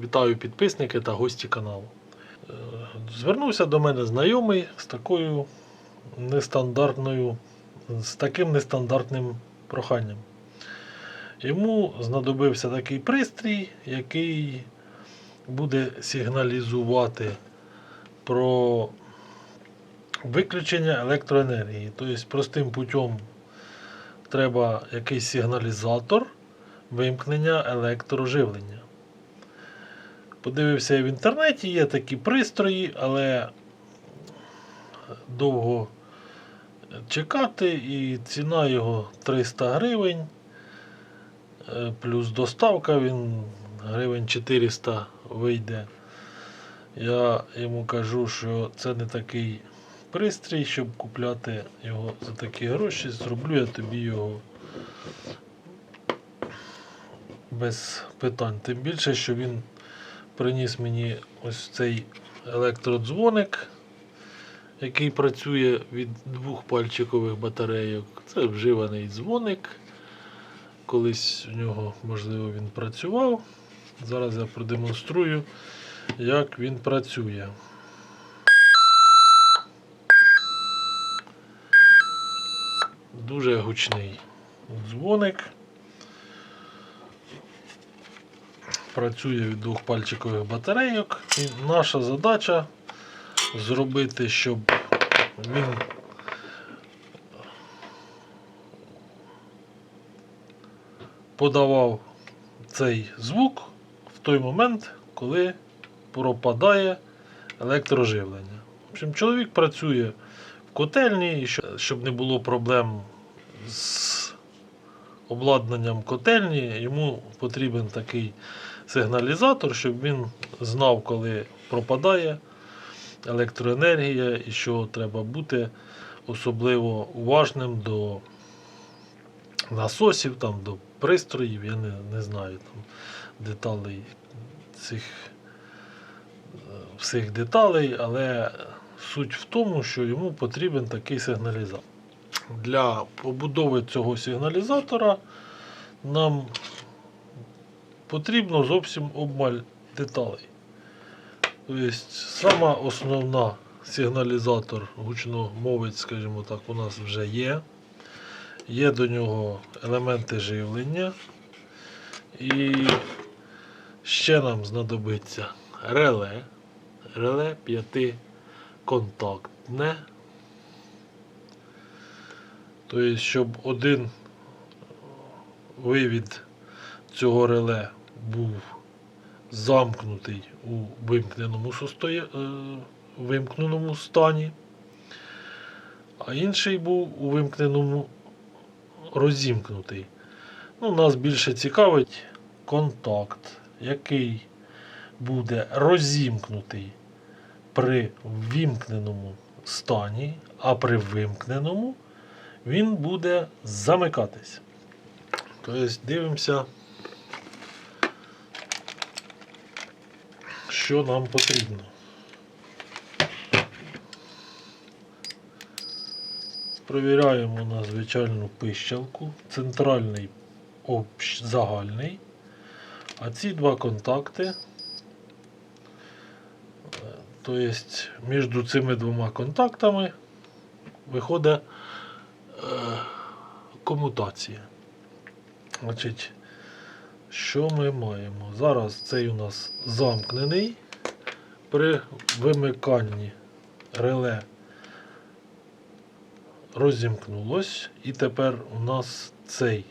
Вітаю підписники та гості каналу. Е, Звернувся до мене знайомий з такою нестандартною, з таким нестандартним проханням. Йому знадобився такий пристрій, який буде сигналізувати про виключення електроенергії. Тобто простим путем треба якийсь сигналізатор вимкнення електроживлення. Подивився в інтернеті, є такі пристрої, але довго чекати, і ціна його 300 гривень. Е, Плюс доставка він гривень 400 вийде. Я йому кажу, що це не такий пристрій, щоб купляти його за такі гроші. Зроблю я тобі його без питань. Тим більше, що він приніс мені ось цей електродзвоник, який працює від двох пальчикових батарейок. Це вживаний дзвоник. Колись у нього, можливо, він працював. Зараз я продемонструю, як він працює. Дуже гучний дзвоник. Працює від двох пальчикових батарейок. І наша задача зробити, щоб він подавав цей звук в той момент, коли пропадає електроживлення. В общем, чоловік працює в котельні, щоб- не було проблем з обладнанням котельні, йому потрібен такий сигналізатор, щоб він знав, коли пропадає електроенергія і що треба бути особливо уважним до насосів, там, до пристроїв, я не, не знаю там, деталей цих е, всіх деталей, але суть в тому, що йому потрібен такий сигналізатор. Для побудови цього сигналізатора нам потрібно зовсім обмаль деталей. Тобто, сама основна сигналізатор гучномовець, скажімо так, у нас вже є. Є до нього елементи живлення. І ще нам знадобиться реле. Реле п'ятиконтактне. Тобто, щоб один вивід цього реле був замкнутий у вимкненому, состої... е, вимкненому стані, а інший був у вимкненому розімкнутий. Ну, нас більше цікавить контакт, який буде розімкнутий при вімкненому стані, а при вимкненому він буде замикатись. Тобто дивимося, що нам потрібно. Провіряємо на звичайну пищалку, центральний общ, загальний. А ці два контакти, е, тобто між цими двома контактами виходить е, комутація. Значить, що ми маємо? Зараз цей у нас замкнений. При вимиканні реле розімкнулось. І тепер у нас цей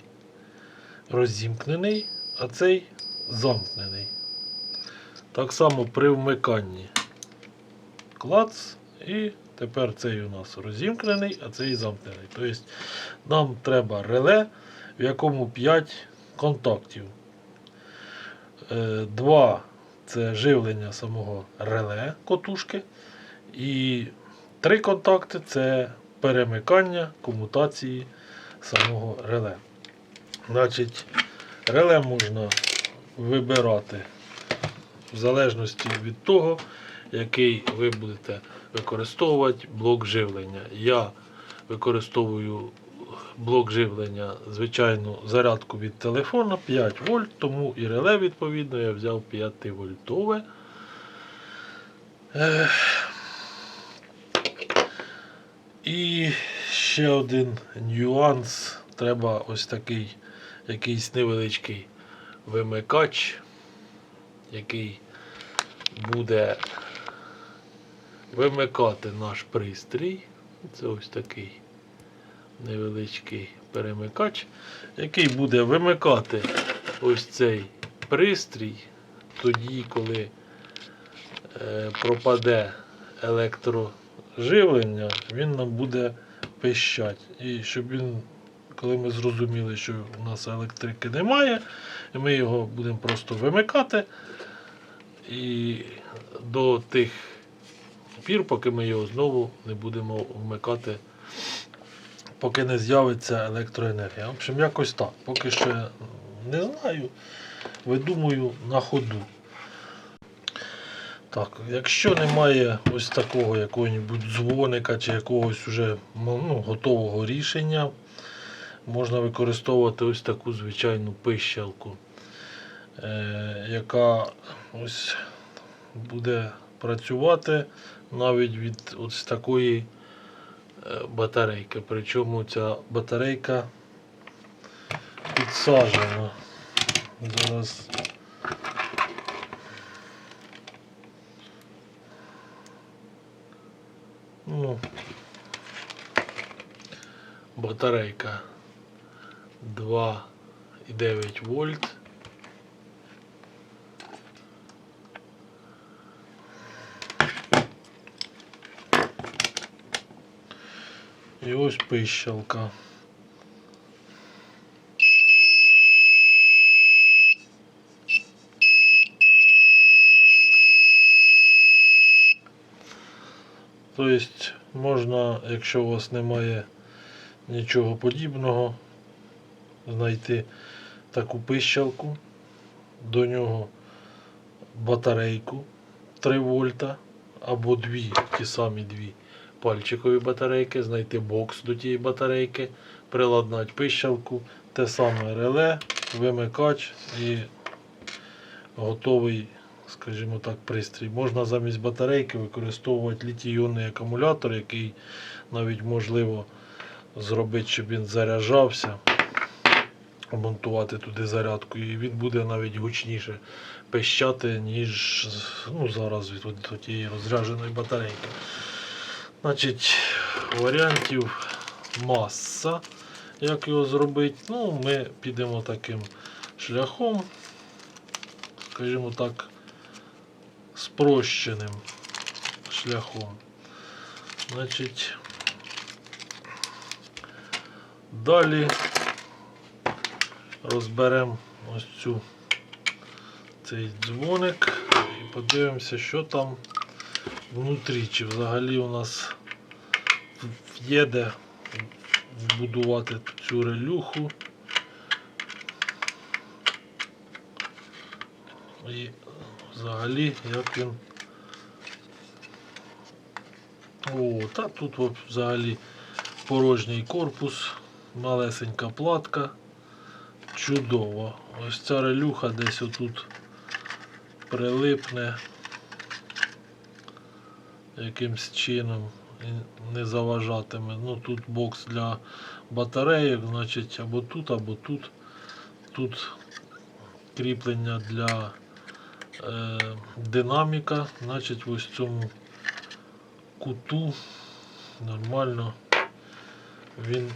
розімкнений, а цей замкнений. Так само при вмиканні клац, і тепер цей у нас розімкнений, а цей замкнений. Тобто нам треба реле, в якому 5 контактів. Е, Два це живлення самого реле котушки. І три контакти це перемикання комутації самого реле. Значить, реле можна вибирати в залежності від того, який ви будете використовувати блок живлення. Я використовую блок живлення звичайну зарядку від телефона 5 вольт, тому і реле відповідно я взяв 5 вольтове. І ще один нюанс. Треба ось такий якийсь невеличкий вимикач, який буде вимикати наш пристрій. Це ось такий невеличкий перемикач, який буде вимикати ось цей пристрій тоді, коли е, пропаде електроживлення, він нам буде пищать. І щоб він, коли ми зрозуміли, що у нас електрики немає, ми його будемо просто вимикати. І до тих пір, поки ми його знову не будемо вмикати, поки не з'явиться електроенергія. В общем, якось так. Поки що не знаю, видумую на ходу. Так, якщо немає ось такого якого-небудь дзвоника чи якогось уже ну, готового рішення, можна використовувати ось таку звичайну пищалку, е, яка ось буде працювати навіть від ось такої е, батарейки. Причому ця батарейка підсаджена. Зараз ну, батарейка 2,9 вольт. І ось пищалка. Тобто можна, якщо у вас немає нічого подібного, знайти таку пищалку, до нього батарейку 3 вольта або дві, ті самі дві пальчикові батарейки, знайти бокс до тієї батарейки, приладнати пищалку, те саме реле, вимикач і готовий, скажімо так, пристрій. Можна замість батарейки використовувати літій-іонний акумулятор, який навіть можливо зробити, щоб він заряджався. Монтувати туди зарядку, і він буде навіть гучніше пищати, ніж ну, зараз від, тієї розрядженої батарейки. Значить, варіантів маса. Як його зробити? Ну, ми підемо таким шляхом, скажімо так, спрощеним шляхом. Значить, далі розберемо ось цю цей дзвоник і подивимося, що там внутрі, чи взагалі у нас є де вбудувати цю релюху. І взагалі як він. О, та тут взагалі порожній корпус, малесенька платка. Чудово. Ось ця релюха десь отут прилипне якимсь чином не заважатиме. Ну тут бокс для батарейок, значить або тут, або тут. Тут кріплення для е, динаміка, значить ось в цьому куту нормально він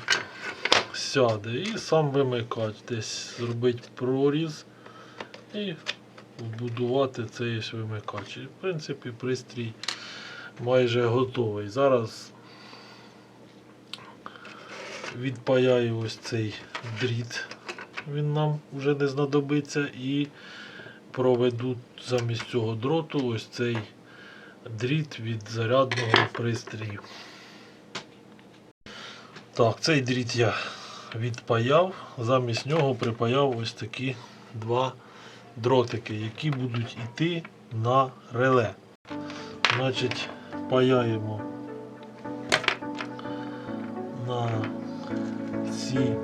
сяде і сам вимикач десь зробити проріз і вбудувати цей вимикач. В принципі, пристрій майже готовий. Зараз відпаяю ось цей дріт, він нам вже не знадобиться, і проведу замість цього дроту ось цей дріт від зарядного пристрію. Так, цей дріт я відпаяв, замість нього припаяв ось такі два дротики, які будуть йти на реле. Значить, паяємо на ці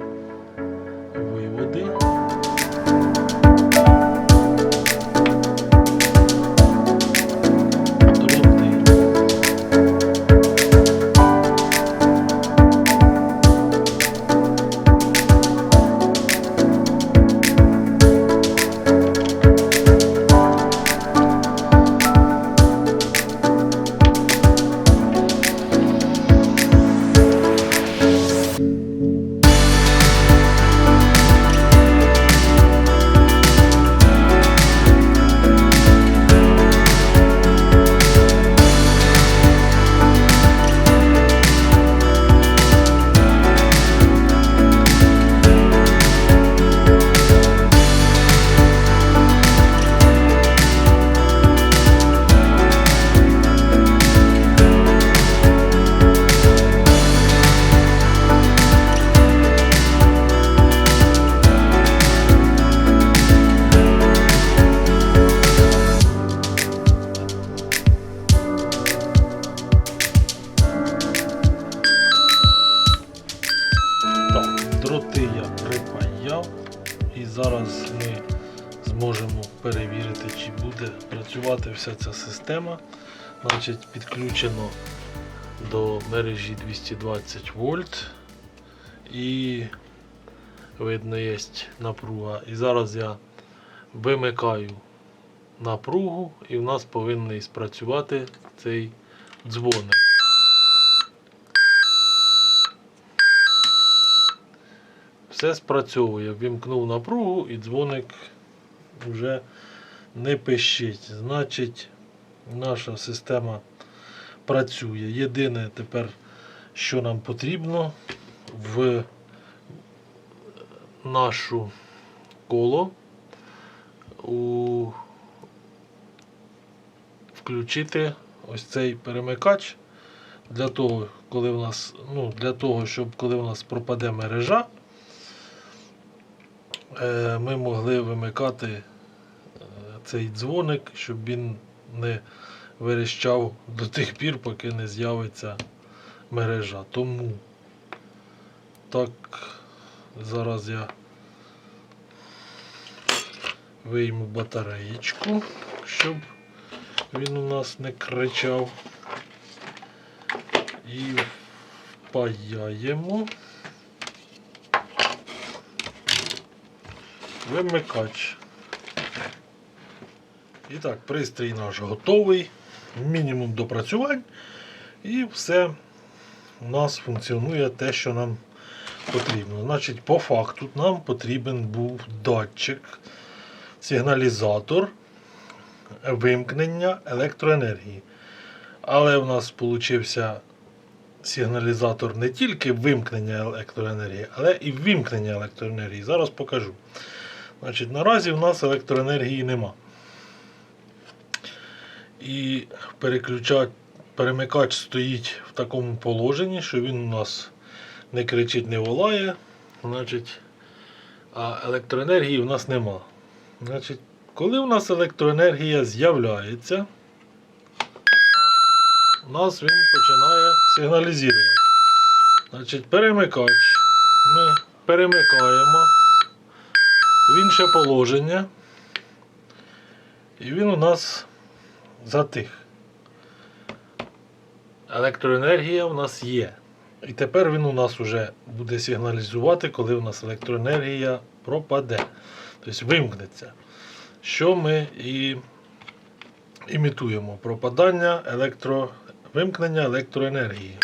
вся ця система. Значить, підключено до мережі 220 вольт. І видно є напруга. І зараз я вимикаю напругу і в нас повинен спрацювати цей дзвоник. Все спрацьовує. Вімкнув напругу і дзвоник вже не пищить. Значить, наша система працює. Єдине тепер, що нам потрібно в нашу коло у... включити ось цей перемикач для того, коли в нас, ну, для того, щоб коли в нас пропаде мережа, е, ми могли вимикати цей дзвоник, щоб він не верещав до тих пір, поки не з'явиться мережа. Тому так зараз я вийму батареєчку, щоб він у нас не кричав. І впаяємо. Вимикач. І так, пристрій наш готовий. Мінімум допрацювань. І все у нас функціонує те, що нам потрібно. Значить, по факту нам потрібен був датчик, сигналізатор вимкнення електроенергії. Але в нас вийшов сигналізатор не тільки вимкнення електроенергії, але і вимкнення електроенергії. Зараз покажу. Значить, наразі в нас електроенергії нема. І перемикач стоїть в такому положенні, що він у нас не кричить, не волає. Значить, а електроенергії в нас нема. Значить, коли у нас електроенергія з'являється, у нас він починає сигналізувати. Значить, перемикач ми перемикаємо в інше положення. І він у нас затих. Електроенергія у нас є. І тепер він у нас вже буде сигналізувати, коли у нас електроенергія пропаде. Тобто вимкнеться. Що ми і імітуємо пропадання електро... вимкнення електроенергії.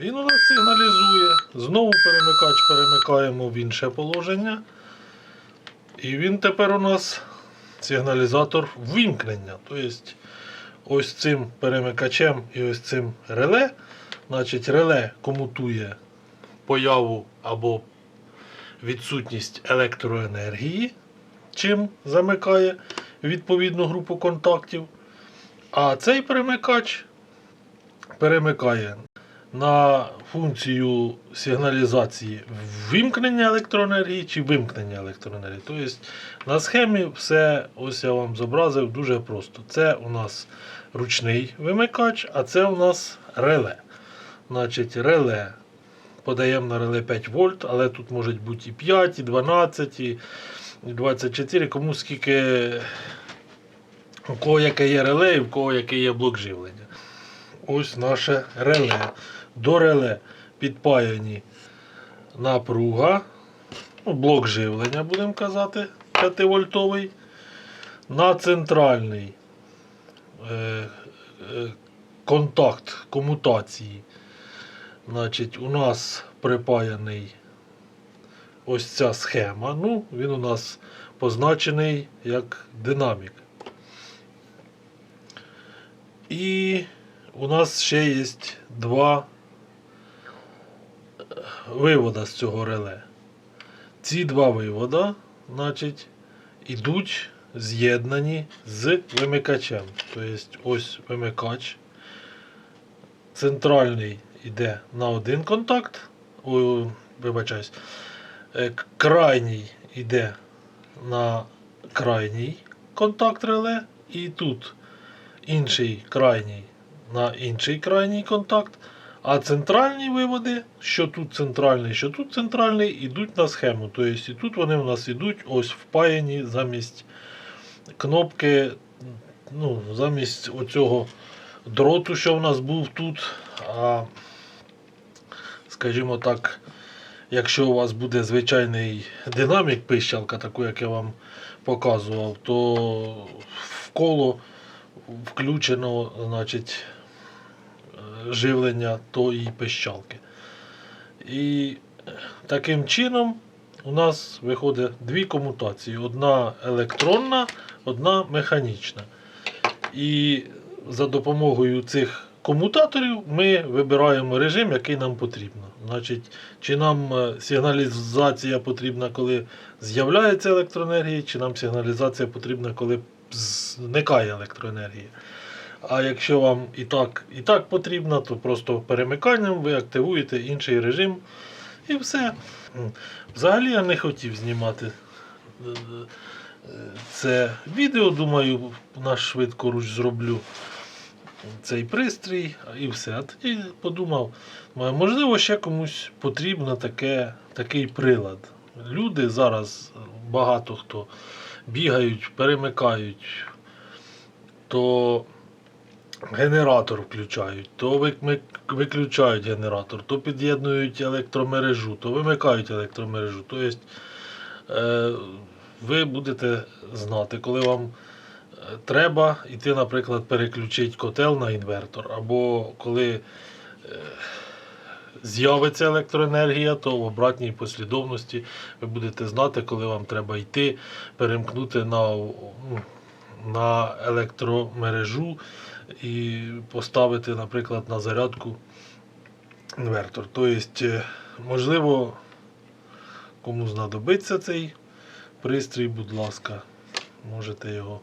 Він у нас сигналізує. Знову перемикач перемикаємо в інше положення. І він тепер у нас сигналізатор вимкнення. Тобто ось цим перемикачем і ось цим реле. Значить, реле комутує появу або відсутність електроенергії, чим замикає відповідну групу контактів. А цей перемикач перемикає на функцію сигналізації вимкнення електроенергії чи вимкнення електроенергії. Тобто на схемі все ось я вам зобразив дуже просто. Це у нас ручний вимикач, а це у нас реле. Значить, реле подаємо на реле 5 вольт, але тут можуть бути і 5, і 12, і і 24, кому скільки, у кого яке є реле і у кого який є блок живлення. Ось наше реле. До реле підпаяні напруга, ну, блок живлення, будемо казати, 5 вольтовий. На центральний е, е, контакт комутації. Значить, у нас припаяний ось ця схема. Ну, він у нас позначений як динамік. І у нас ще є два вивода з цього реле. Ці два вивода, значить, ідуть з'єднані з вимикачем. Тобто ось вимикач. Центральний йде на один контакт. Ой, вибачаюсь. Е, Крайній йде на крайній контакт реле. І тут інший крайній на інший крайній контакт. А центральні виводи, що тут центральний, що тут центральний, йдуть на схему. Тобто і тут вони у нас йдуть ось впаяні замість кнопки, ну, замість оцього дроту, що в нас був тут. А, скажімо так, якщо у вас буде звичайний динамік пищалка, таку, як я вам показував, то в коло включено, значить, живлення тої пищалки. І таким чином у нас виходить дві комутації: одна електронна, одна механічна. І за допомогою цих комутаторів ми вибираємо режим, який нам потрібно. Значить, чи нам е, сигналізація потрібна, коли з'являється електроенергія, чи нам сигналізація потрібна, коли зникає електроенергія. А якщо вам і так, і так потрібно, то просто перемиканням ви активуєте інший режим і все. Взагалі я не хотів знімати е, це відео. Думаю, на швидкоруч зроблю цей пристрій і все. А тоді подумав, можливо, ще комусь потрібно таке, такий прилад. Люди зараз багато хто бігають, перемикають, то генератор включають, то виключають генератор, то під'єднують електромережу, то вимикають електромережу. Тобто е, ви будете знати, коли вам е, треба йти, наприклад, переключити котел на інвертор, або коли е, з'явиться електроенергія, то в обратній послідовності ви будете знати, коли вам треба йти, перемкнути на, ну, на електромережу і поставити, наприклад, на зарядку інвертор. Тобто, е, можливо, кому знадобиться цей пристрій, будь ласка, можете його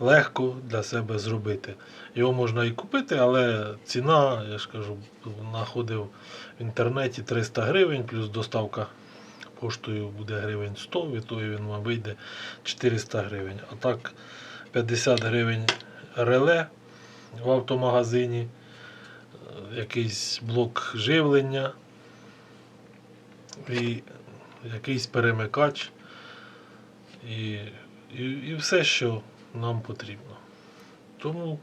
легко для себе зробити. Його можна і купити, але ціна, я ж кажу, знаходив в інтернеті 300 гривень, плюс доставка поштою буде гривень 100, від того він вам вийде 400 гривень. А так 50 гривень реле в автомагазині, е, якийсь блок живлення і якийсь перемикач і, і, і все, що нам потрібно. Тому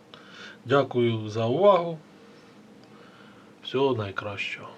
дякую за увагу. Всього найкращого.